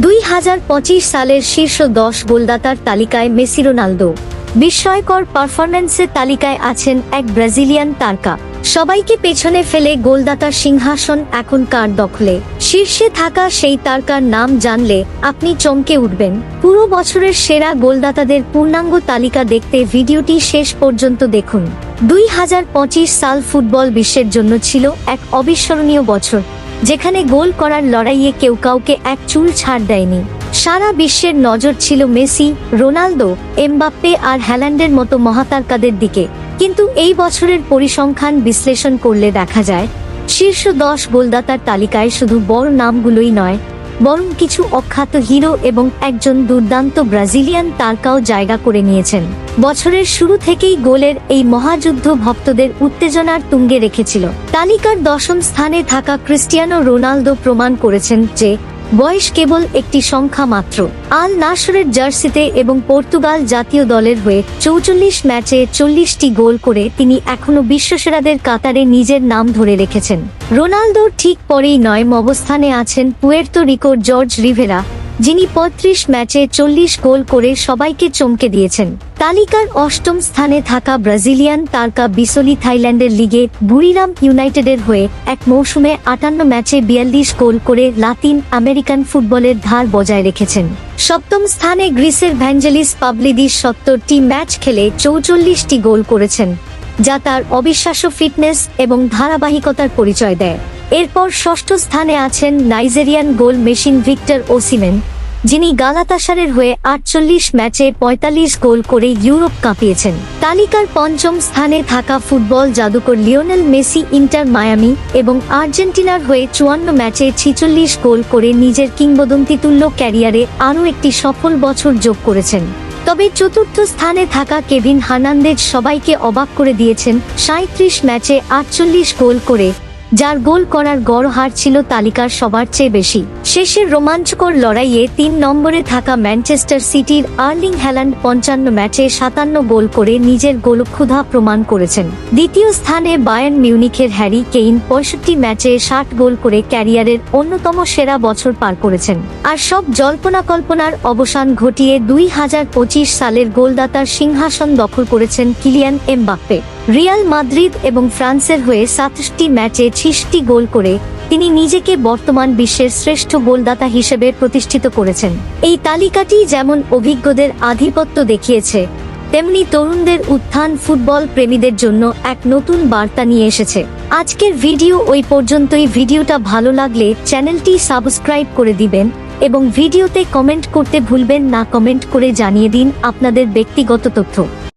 দুই হাজার পঁচিশ সালের শীর্ষ দশ গোলদাতার তালিকায় মেসি রোনালদো। বিস্ময়কর পারফরম্যান্সের তালিকায় আছেন এক ব্রাজিলিয়ান তারকা। সবাইকে পেছনে ফেলে গোলদাতার সিংহাসন এখন কার দখলে? শীর্ষে থাকা সেই তারকার নাম জানলে আপনি চমকে উঠবেন। পুরো বছরের সেরা গোলদাতাদের পূর্ণাঙ্গ তালিকা দেখতে ভিডিওটি শেষ পর্যন্ত দেখুন। দুই হাজার পঁচিশ সাল ফুটবল বিশ্বের জন্য ছিল এক অবিস্মরণীয় বছর। যেখানে গোল করার লড়াইয়ে কেউ কাউকে এক চুল ছাড় দেয়নি। সারা বিশ্বের নজর ছিল মেসি, রোনালদো, এমবাপ্পে আর হ্যালান্ডের মতো মহাতারকাদের দিকে। কিন্তু এই বছরের পরিসংখ্যান বিশ্লেষণ করলে দেখা যায়, শীর্ষ দশ গোলদাতার তালিকায় শুধু বড় নামগুলোই নয়, বরং কিছু অখ্যাত হিরো এবং একজন দুর্দান্ত ব্রাজিলিয়ান তারকাও জায়গা করে নিয়েছেন। বছরের শুরু থেকেই গোলের এই মহাযুদ্ধ ভক্তদের উত্তেজনার তুঙ্গে রেখেছিল। তালিকার দশম স্থানে থাকা ক্রিস্টিয়ানো রোনালদো প্রমাণ করেছেন যে, বয়স কেবল একটি সংখ্যা মাত্র। আল নাসরের জার্সিতে এবং পর্তুগাল জাতীয় দলের হয়ে চৌচল্লিশ ম্যাচে চল্লিশটি গোল করে তিনি এখনও বিশ্বসেরাদের কাতারে নিজের নাম ধরে রেখেছেন। রোনালদোর ঠিক পরেই নয় অবস্থানে আছেন পুয়ের্তো রিকোর জর্জ রিভেরা। যিনি পঁয়ত্রিশ ম্যাচে চল্লিশ গোল করে সবাইকে চমকে দিয়েছেন। তালিকার অষ্টম স্থানে থাকা ব্রাজিলিয়ান তারকা বিসলি থাইল্যান্ডের লিগে বুড়িরাম ইউনাইটেডের হয়ে এক মৌসুমে আটান্ন ম্যাচে বিয়াল্লিশ গোল করে লাতিন আমেরিকান ফুটবলের ধার বজায় রেখেছেন। সপ্তম স্থানে গ্রিসের ভ্যাঞ্জেলিস পাবলিদিস সত্তরটি ম্যাচ খেলে চৌচল্লিশটি গোল করেছেন। যা তার অবিশ্বাস্য ফিটনেস এবং ধারাবাহিকতার পরিচয় দেয়। এরপর ষষ্ঠ স্থানে আছেন Nigerian goal machine Victor Osimhen, যিনি গালাতাসারের হয়ে আটচল্লিশ ম্যাচে পঁয়তাল্লিশ গোল করে ইউরোপ কাঁপিয়েছেন। তালিকার পঞ্চম স্থানে থাকা ফুটবল জাদুকর লিওনেল মেসি ইন্টার মায়ামি এবং আর্জেন্টিনার হয়ে চুয়ান্ন ম্যাচে ছিচল্লিশ গোল করে নিজের কিংবদন্তিতুল্য ক্যারিয়ারে আরও একটি সফল বছর যোগ করেছেন। তবে চতুর্থ স্থানে থাকা কেভিন হার্নান্দেজ সবাইকে অবাক করে দিয়েছেন সাঁত্রিশ ম্যাচে আটচল্লিশ গোল করে। যার গোল করার গড় হার ছিল তালিকার সবার চেয়ে বেশি। শেষের রোমাঞ্চকর লড়াইয়ে তিন নম্বরে থাকা ম্যানচেস্টার সিটির আর্লিং হ্যালান্ড পঞ্চান্ন ম্যাচে সাতান্ন গোল করে নিজের গোলক্ষুধা প্রমাণ করেছেন। দ্বিতীয় স্থানে বায়ান মিউনিখের হ্যারি কেইন পঁয়ষট্টি ম্যাচে ষাট গোল করে ক্যারিয়ারের অন্যতম সেরা বছর পার করেছেন। আর সব জল্পনা কল্পনার অবসান ঘটিয়ে দুই হাজার পঁচিশ সালের গোলদাতার সিংহাসন দখল করেছেন কিলিয়ান এমবাপ্পে। রিয়াল মাদ্রিদ এবং ফ্রান্সের হয়ে সাতষট্টি ম্যাচে ছিষট্টি গোল করে তিনি নিজেকে বর্তমান বিশ্বের শ্রেষ্ঠ গোলদাতা হিসেবে প্রতিষ্ঠিত করেছেন। এই তালিকাটি যেমন অভিজ্ঞদের আধিপত্য দেখিয়েছে, তেমনি তরুণদের উত্থান ফুটবল প্রেমীদের জন্য এক নতুন বার্তা নিয়ে এসেছে। আজকের ভিডিও ওই পর্যন্তই। ভিডিওটা ভালো লাগলে চ্যানেলটি সাবস্ক্রাইব করে দিবেন এবং ভিডিওতে কমেন্ট করতে ভুলবেন না। কমেন্ট করে জানিয়ে দিন আপনাদের ব্যক্তিগত তথ্য।